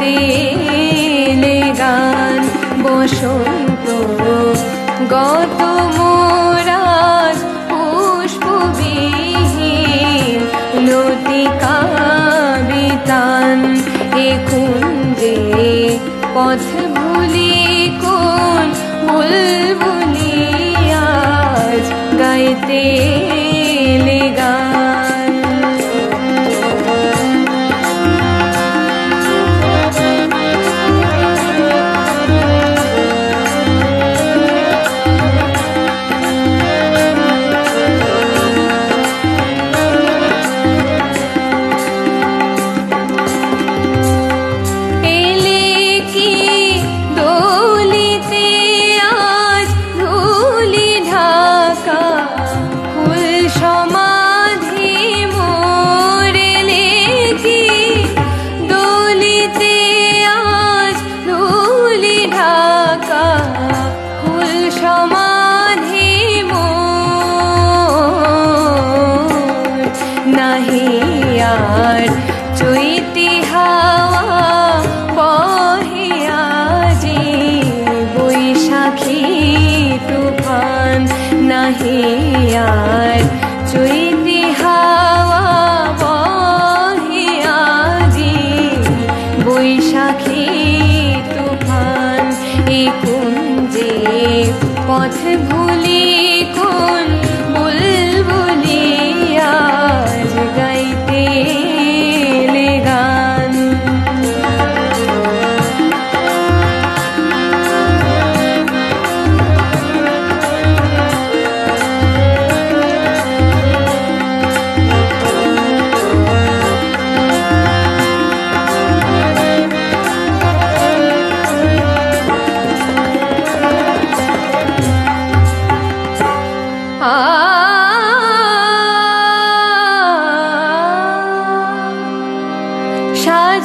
এলে গান বসন্ত গত মোরাজ পুষ্পবিহীন লতিকা বিতান এ কুঞ্জে পথ ভুলি, কোন বুলবুলি আজ গাইতে আর চৈতি হাওয়া বহিয়াজি বৈশাখী তুফান নাহি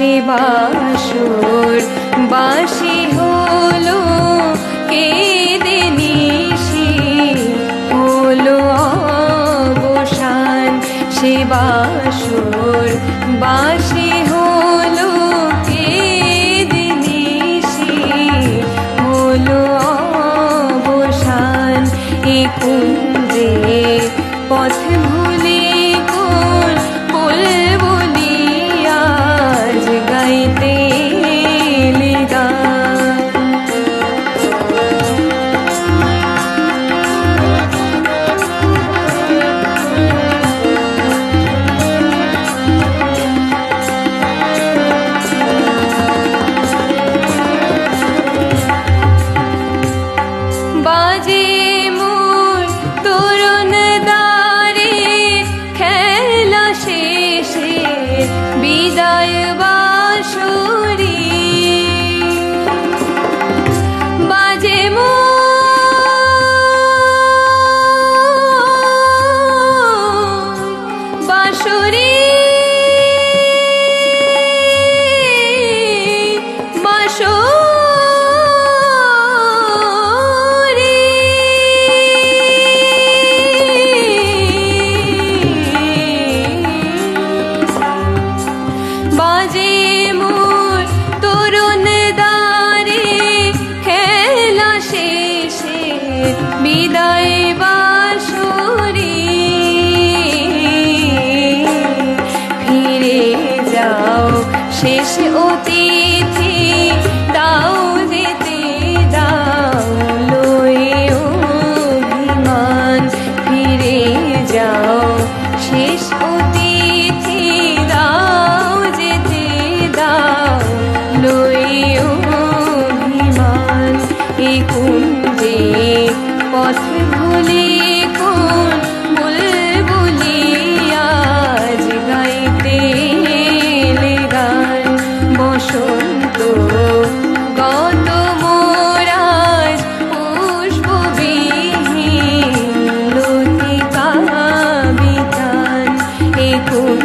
সে বাসর, বাসি হলো কেঁদে নিশি হলো অবসান সে বাসর, বাসি হলো কেঁদে নিশি হলো অবসান এ কুঞ্জে পথ ভুলে